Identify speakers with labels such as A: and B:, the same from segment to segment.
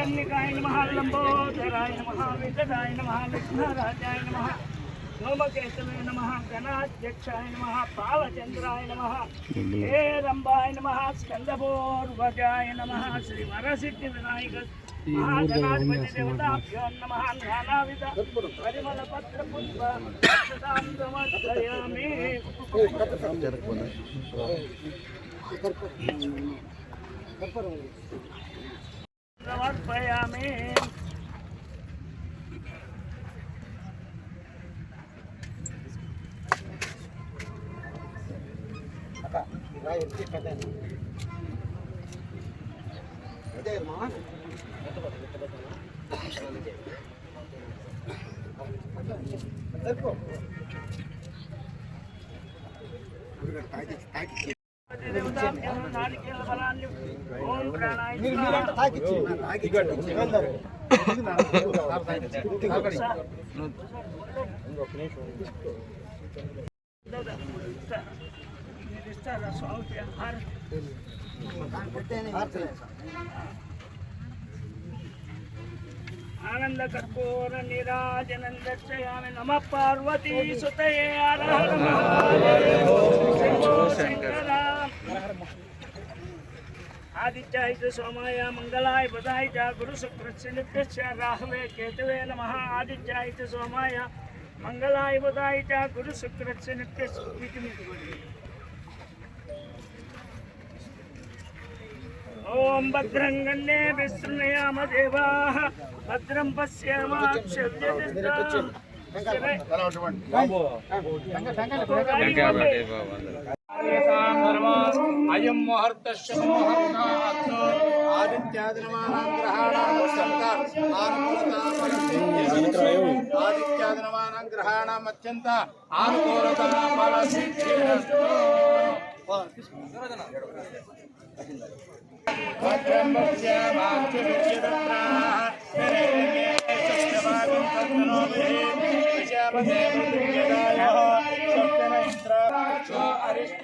A: హిరణ్యకాయ నమ లంబోదరాయ నమ వికటాయ నమ విఘ్నరాజాయ నమ సోమకేశవే నమ గణాధ్యక్షాయ నమ పాలచంద్రాయ నమ హే రంభాయ నమ స్కందపూర్వజాయ నమ శ్రీ వరసిద్ధి వినాయక మహాగణాధిపతి దేవతాభ్యో నమ సమర్పయామి. పరిమళ పత్ర పుష్ప సమర్పయామి సమర్పయామి దేవతాభ్యో నారికేల బలాన్ని ఓం ప్రాణాయ నమః. ఇస్తారా స్వామికి ఆహారం ఆనంద కర్పూర నిరాజనంద నమ పార్వతీ సుతయే హర ఆదిత్యాయ సోమాయ మంగళాయ బుధాయ గురు శుక్రస్య రాహవే కేతవే నమ ఆదిత్యాయ సోమాయ మంగళాయ బుధాయ గురు శుక్రస్య నిత్యస్య ఓం భద్రం గణే విశృణయామ దేవా భద్రం పశ్యామాక్షవ్యతిష్టాం
B: అయం ముహూర్తస్య ముహూర్తాత్ ఆదిత్యాదినమానాం గ్రహాణాం ఆదిత్యాదినమానాం గ్రహాణాం అత్యంత ఆనుకూలత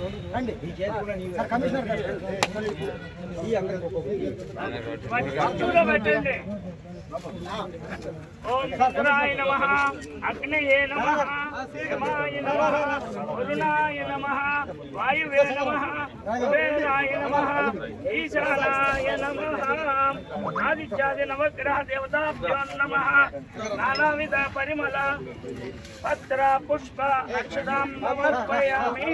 C: రండి. సార్ కమిషనర్
A: పెట్టండి ఓం అగ్నయే నమ. యమాయ నమ వరుణాయ నమ వాయువే నమ కుబేరాయ నమ ఈశానాయ నమ ఆదిత్యాది నవగ్రహ దేవతాభ్యో నమ నానావిధ పరిమళ పత్ర పుష్ప అక్షతాం సమర్పయామి.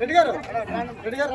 C: రెడ్డి గారు రెడ్డి గారు?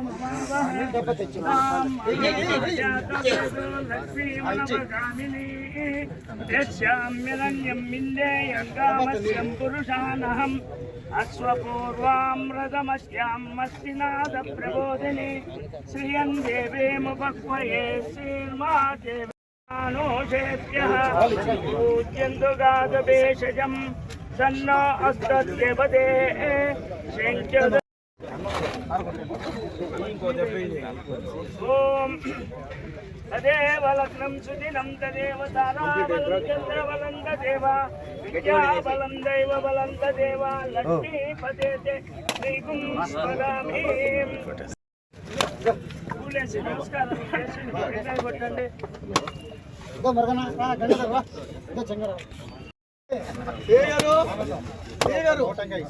A: పురుషానహం అశ్వపూర్వామృతమస్యాం మస్తినాద ప్రబోధిని శ్రియం దేవేముపక్వయే శ్రీర్మా దేవానోషేభ్యः పూజ్యంతు గాదభేషజం సన్నో అస్తద్యపదే శంఖ్యద ఓం. తదేవ లగ్నం సుదినం తదేవ తారాబలం చంద్రబలం తదేవ విద్యాబలం దైవ బలం తదేవ లక్ష్మీపదే శ్రీగుం స్మరామి నమస్కారం కొట్టండి.
C: మరగనా గండి రా ఇదో చెంగరా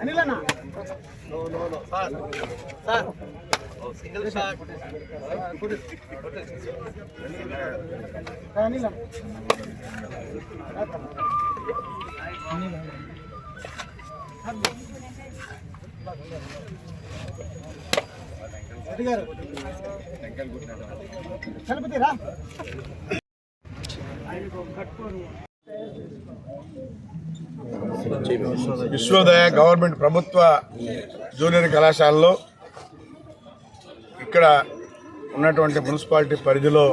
C: అనిల్ అన్న. అనిల్ అన్న. రెడ్డి గారు చలపతి రా.
D: విశ్వోదయ గవర్నమెంట్ ప్రభుత్వ జూనియర్ కళాశాలలో ఇక్కడ ఉన్నటువంటి మున్సిపాలిటీ పరిధిలో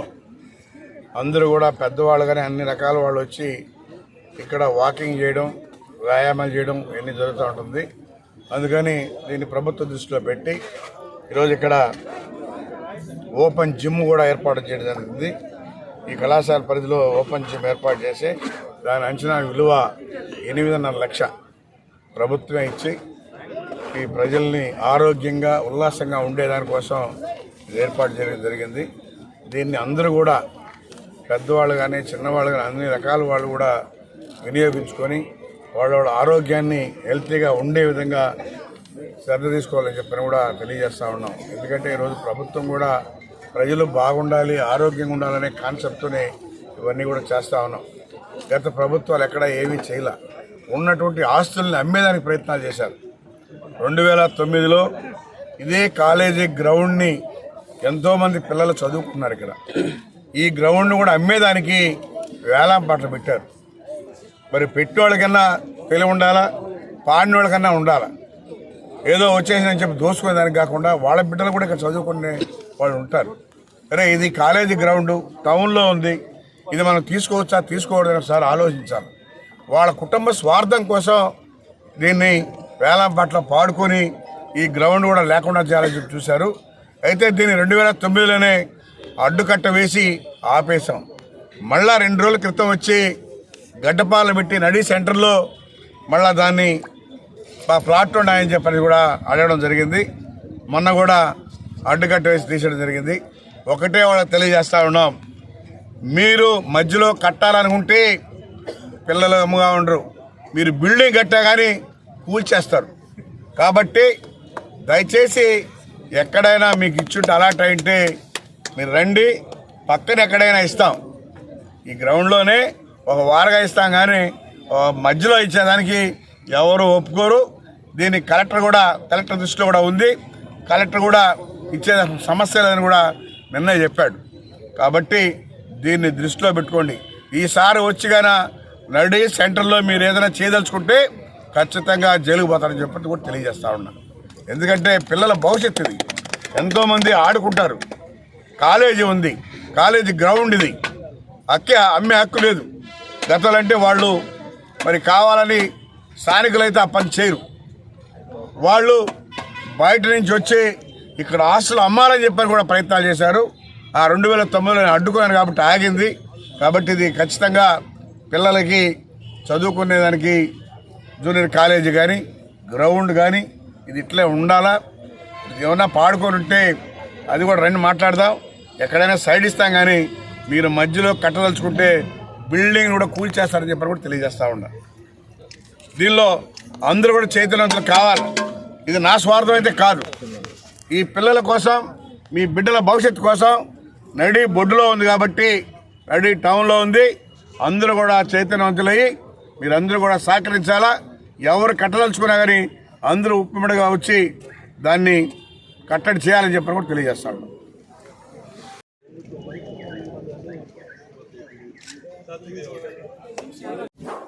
D: అందరూ కూడా పెద్దవాళ్ళు కానీ అన్ని రకాల వాళ్ళు వచ్చి ఇక్కడ వాకింగ్ చేయడం వ్యాయామాలు చేయడం ఇవన్నీ జరుగుతూ ఉంటుంది. అందుకని దీన్ని ప్రభుత్వ దృష్టిలో పెట్టి ఈరోజు ఇక్కడ ఓపెన్ జిమ్ కూడా ఏర్పాటు చేయడం జరిగింది. ఈ కళాశాల పరిధిలో ఓపెన్ జిమ్ ఏర్పాటు చేసి దాని అంచనా విలువ ఎనిమిదిన్నర లక్ష ప్రభుత్వం ఇచ్చి ఈ ప్రజల్ని ఆరోగ్యంగా ఉల్లాసంగా ఉండేదానికోసం ఇది ఏర్పాటు చేయడం జరిగింది. దీన్ని అందరూ కూడా పెద్దవాళ్ళు కానీ చిన్నవాళ్ళు కానీ అన్ని రకాల వాళ్ళు కూడా వినియోగించుకొని వాళ్ళ వాళ్ళ ఆరోగ్యాన్ని హెల్తీగా ఉండే విధంగా శ్రద్ధ తీసుకోవాలని చెప్పని కూడా తెలియజేస్తూ ఉన్నాం. ఎందుకంటే ఈరోజు ప్రభుత్వం కూడా ప్రజలు బాగుండాలి ఆరోగ్యంగా ఉండాలనే కాన్సెప్ట్తోనే ఇవన్నీ కూడా చేస్తూ ఉన్నాం. గత ప్రభుత్వాలు ఎక్కడ ఏమీ చేయలే. ఉన్నటువంటి ఆస్తుల్ని అమ్మేదానికి ప్రయత్నాలు చేశారు. రెండు వేల తొమ్మిదిలో ఇదే కాలేజీ గ్రౌండ్ని ఎంతోమంది పిల్లలు చదువుకున్నారు ఇక్కడ. ఈ గ్రౌండ్ను కూడా అమ్మేదానికి వేలాం పాటలు పెట్టారు. మరి పెట్టేవాళ్ళకన్నా తెలివి ఉండాలా? పాడినోళ్ళకన్నా ఉండాలా? ఏదో వచ్చేసిందని చెప్పి దోసుకునే దానికి కాకుండా వాళ్ళ బిడ్డలు కూడా ఇక్కడ చదువుకునే వాళ్ళు ఉంటారు. అరే ఇది కాలేజీ గ్రౌండ్ టౌన్లో ఉంది. ఇది మనం తీసుకోవచ్చా తీసుకోవడం సార్ ఆలోచించాలి. వాళ్ళ కుటుంబ స్వార్థం కోసం దీన్ని వేలం పట్ల పాడుకొని ఈ గ్రౌండ్ కూడా లేకుండా చేయాలని చెప్పి చూశారు. అయితే దీన్ని రెండు వేల తొమ్మిదిలోనే అడ్డుకట్ట వేసి ఆపేశాం. మళ్ళా రెండు రోజుల క్రితం వచ్చి గడ్డపాలు పెట్టి నడి సెంటర్లో మళ్ళా దాన్ని మా ప్లాట్ ఉన్నాయని చెప్పని కూడా అడగడం జరిగింది. మొన్న కూడా అడ్డుకట్ట వేసి తీసేయడం జరిగింది. ఒకటే వాళ్ళకి తెలియజేస్తా ఉన్నాం. మీరు మధ్యలో కట్టాలనుకుంటే పిల్లలు అమ్ముగా ఉండరు. మీరు బిల్డింగ్ కట్టా కానీ కూల్చేస్తారు. కాబట్టి దయచేసి ఎక్కడైనా మీకు ఇచ్చుంటే అలాట్ అయింటే మీరు రండి. పక్కన ఎక్కడైనా ఇస్తాం. ఈ గ్రౌండ్లోనే ఒక వారగా ఇస్తాం కానీ మధ్యలో ఇచ్చేదానికి ఎవరు ఒప్పుకోరు. దీన్ని కలెక్టర్ కూడా కలెక్టర్ దృష్టిలో కూడా ఉంది. కలెక్టర్ కూడా ఇచ్చే సమస్య లేదని కూడా నిన్నే చెప్పాడు. కాబట్టి దీన్ని దృష్టిలో పెట్టుకోండి. ఈసారి వచ్చిగాన నడి సెంటర్లో మీరు ఏదైనా చేయదలుచుకుంటే ఖచ్చితంగా జైలుకు పోతారని చెప్పి కూడా తెలియజేస్తా ఉన్నా. ఎందుకంటే పిల్లల భవిష్యత్తు ఇది. ఎంతోమంది ఆడుకుంటారు. కాలేజీ ఉంది. కాలేజీ గ్రౌండ్ ఇది. అక్కే అమ్మే హక్కు లేదు. గతలంటే వాళ్ళు మరి కావాలని స్థానికులైతే ఆ పని చేయరు. వాళ్ళు బయట నుంచి వచ్చి ఇక్కడ ఆస్తులు అమ్మాలని చెప్పని కూడా ప్రయత్నాలు చేశారు. ఆ రెండు వేల తొమ్మిదిలో నేను అడ్డుకున్నాను కాబట్టి ఆగింది. కాబట్టి ఇది ఖచ్చితంగా పిల్లలకి చదువుకునేదానికి జూనియర్ కాలేజీ కానీ గ్రౌండ్ కానీ ఇది ఇట్లే ఉండాలా? ఏమన్నా పాడుకొని ఉంటే అది కూడా రండి మాట్లాడదాం. ఎక్కడైనా సైడ్ ఇస్తాం కానీ మీరు మధ్యలో కట్టదలుచుకుంటే బిల్డింగ్ కూడా కూల్చేస్తారని చెప్పి కూడా తెలియజేస్తా ఉన్నా. దీనిలో అందరూ కూడా చైతన్యవంతులు కావాలి. ఇది నా స్వార్థం అయితే కాదు. ఈ పిల్లల కోసం మీ బిడ్డల భవిష్యత్తు కోసం నడి బొడ్డులో ఉంది కాబట్టి నడి టౌన్లో ఉంది. అందరూ కూడా చైతన్యవంతులయ్యి మీరందరూ కూడా సహకరించాలా? ఎవరు కట్టదలుచుకున్నా కానీ అందరూ ఉప్పిమడిగా వచ్చి దాన్ని కట్టడి చేయాలని చెప్పి కూడా తెలియజేస్తాను 他都有这个。